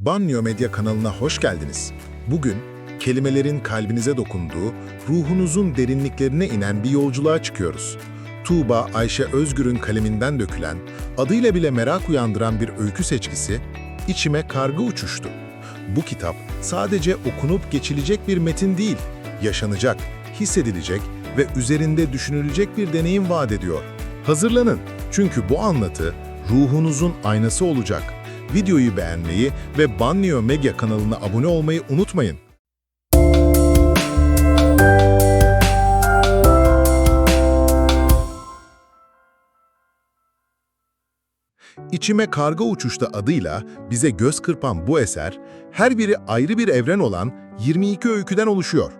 Banyo Medya kanalına hoş geldiniz. Bugün kelimelerin kalbinize dokunduğu, ruhunuzun derinliklerine inen bir yolculuğa çıkıyoruz. Tuğba Ayşe Özgür'ün kaleminden dökülen, adıyla bile merak uyandıran bir öykü seçkisi, içime kargı uçuştu. Bu kitap sadece okunup geçilecek bir metin değil, yaşanacak, hissedilecek ve üzerinde düşünülecek bir deneyim vaat ediyor. Hazırlanın çünkü bu anlatı ruhunuzun aynası olacak. Videoyu beğenmeyi ve Banlio Medya kanalına abone olmayı unutmayın. İçime Karga Uçuşta adıyla bize göz kırpan bu eser, her biri ayrı bir evren olan 22 öyküden oluşuyor.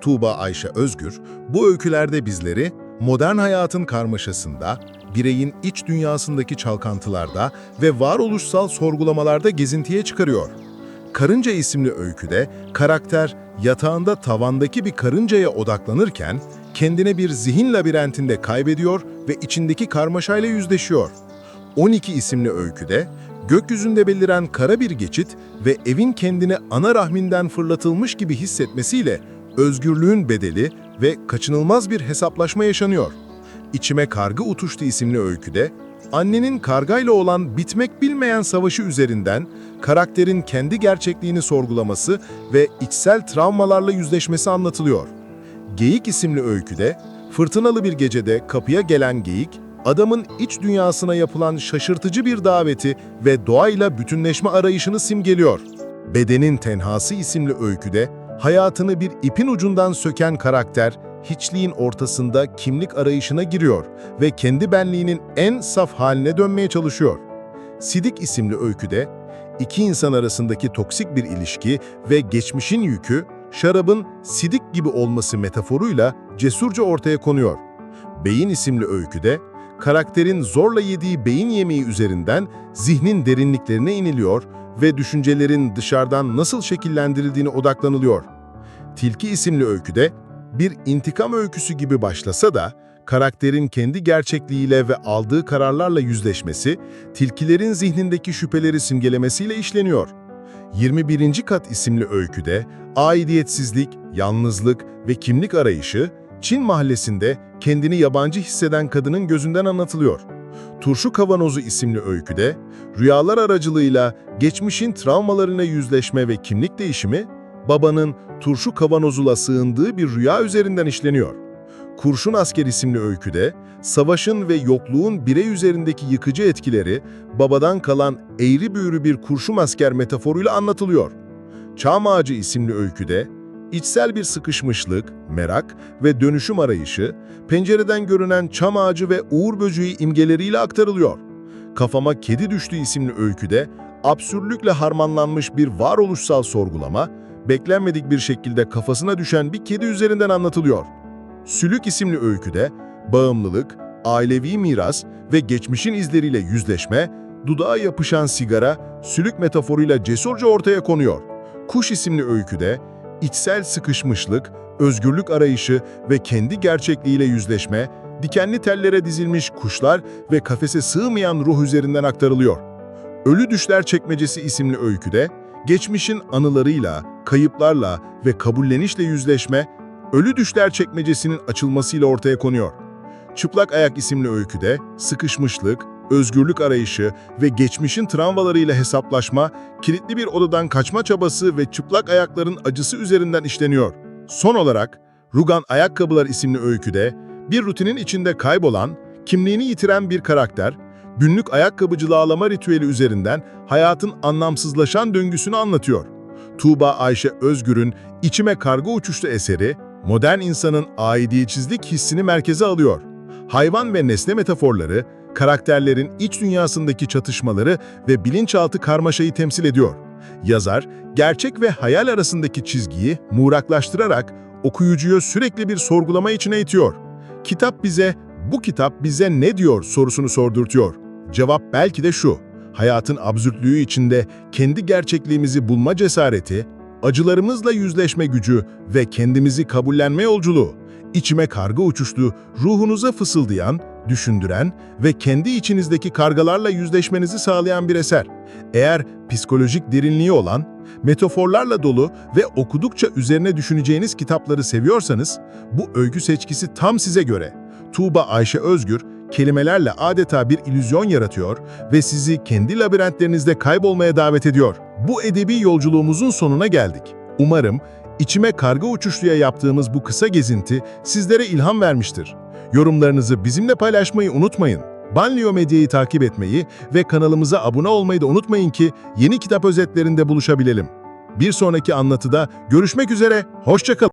Tuğba Ayşe Özgür, bu öykülerde bizleri modern hayatın karmaşasında, bireyin iç dünyasındaki çalkantılarda ve varoluşsal sorgulamalarda gezintiye çıkarıyor. Karınca isimli öyküde karakter yatağında tavandaki bir karıncaya odaklanırken kendine bir zihin labirentinde kaybediyor ve içindeki karmaşayla yüzleşiyor. 12 isimli öyküde gökyüzünde beliren kara bir geçit ve evin kendini ana rahminden fırlatılmış gibi hissetmesiyle özgürlüğün bedeli ve kaçınılmaz bir hesaplaşma yaşanıyor. İçime Kargı Utuştu isimli öyküde, annenin kargayla olan bitmek bilmeyen savaşı üzerinden karakterin kendi gerçekliğini sorgulaması ve içsel travmalarla yüzleşmesi anlatılıyor. Geyik isimli öyküde, fırtınalı bir gecede kapıya gelen geyik, adamın iç dünyasına yapılan şaşırtıcı bir daveti ve doğayla bütünleşme arayışını simgeliyor. Bedenin Tenhası isimli öyküde, hayatını bir ipin ucundan söken karakter, hiçliğin ortasında kimlik arayışına giriyor ve kendi benliğinin en saf haline dönmeye çalışıyor. Sidik isimli öyküde, iki insan arasındaki toksik bir ilişki ve geçmişin yükü, şarabın sidik gibi olması metaforuyla cesurca ortaya konuyor. Beyin isimli öyküde, karakterin zorla yediği beyin yemeği üzerinden zihnin derinliklerine iniliyor ve düşüncelerin dışarıdan nasıl şekillendirildiğine odaklanılıyor. Tilki isimli öyküde bir intikam öyküsü gibi başlasa da karakterin kendi gerçekliğiyle ve aldığı kararlarla yüzleşmesi, tilkilerin zihnindeki şüpheleri simgelemesiyle işleniyor. 21. Kat isimli öyküde aidiyetsizlik, yalnızlık ve kimlik arayışı Çin mahallesinde kendini yabancı hisseden kadının gözünden anlatılıyor. Turşu Kavanozu isimli öyküde, rüyalar aracılığıyla geçmişin travmalarına yüzleşme ve kimlik değişimi, babanın turşu kavanozula sığındığı bir rüya üzerinden işleniyor. Kurşun Asker isimli öyküde, savaşın ve yokluğun birey üzerindeki yıkıcı etkileri, babadan kalan eğri büğrü bir kurşun asker metaforuyla anlatılıyor. Çam Ağacı isimli öyküde, içsel bir sıkışmışlık, merak ve dönüşüm arayışı, pencereden görünen çam ağacı ve uğur böceği imgeleriyle aktarılıyor. Kafama Kedi Düştü isimli öyküde, absürlükle harmanlanmış bir varoluşsal sorgulama, beklenmedik bir şekilde kafasına düşen bir kedi üzerinden anlatılıyor. Sülük isimli öyküde, bağımlılık, ailevi miras ve geçmişin izleriyle yüzleşme, dudağa yapışan sigara, sülük metaforuyla cesurca ortaya konuyor. Kuş isimli öyküde, içsel sıkışmışlık, özgürlük arayışı ve kendi gerçekliğiyle yüzleşme, dikenli tellere dizilmiş kuşlar ve kafese sığmayan ruh üzerinden aktarılıyor. Ölü Düşler Çekmecesi isimli öyküde, geçmişin anılarıyla, kayıplarla ve kabullenişle yüzleşme, Ölü Düşler Çekmecesi'nin açılmasıyla ortaya konuyor. Çıplak Ayak isimli öyküde, sıkışmışlık, özgürlük arayışı ve geçmişin travmalarıyla hesaplaşma, kilitli bir odadan kaçma çabası ve çıplak ayakların acısı üzerinden işleniyor. Son olarak, Rugan Ayakkabılar isimli öyküde, bir rutinin içinde kaybolan, kimliğini yitiren bir karakter, günlük ayakkabıcılağlama ritüeli üzerinden hayatın anlamsızlaşan döngüsünü anlatıyor. Tuğba Ayşe Özgür'ün İçime Karga Uçuştu eseri, modern insanın aidiyetsizlik hissini merkeze alıyor. Hayvan ve nesne metaforları, karakterlerin iç dünyasındaki çatışmaları ve bilinçaltı karmaşayı temsil ediyor. Yazar, gerçek ve hayal arasındaki çizgiyi muğraklaştırarak okuyucuyu sürekli bir sorgulama içine itiyor. Kitap bize, bu kitap bize ne diyor sorusunu sordurtuyor. Cevap belki de şu, hayatın absürtlüğü içinde kendi gerçekliğimizi bulma cesareti, acılarımızla yüzleşme gücü ve kendimizi kabullenme yolculuğu. İçime karga uçuştu, ruhunuza fısıldayan, düşündüren ve kendi içinizdeki kargalarla yüzleşmenizi sağlayan bir eser. Eğer psikolojik derinliği olan, metaforlarla dolu ve okudukça üzerine düşüneceğiniz kitapları seviyorsanız, bu öykü seçkisi tam size göre. Tuğba Ayşe Özgür, kelimelerle adeta bir illüzyon yaratıyor ve sizi kendi labirentlerinizde kaybolmaya davet ediyor. Bu edebi yolculuğumuzun sonuna geldik. Umarım içime karga uçuşluya yaptığımız bu kısa gezinti sizlere ilham vermiştir. Yorumlarınızı bizimle paylaşmayı unutmayın. Banlio Medya'yı takip etmeyi ve kanalımıza abone olmayı da unutmayın ki yeni kitap özetlerinde buluşabilelim. Bir sonraki anlatıda görüşmek üzere, hoşçakalın.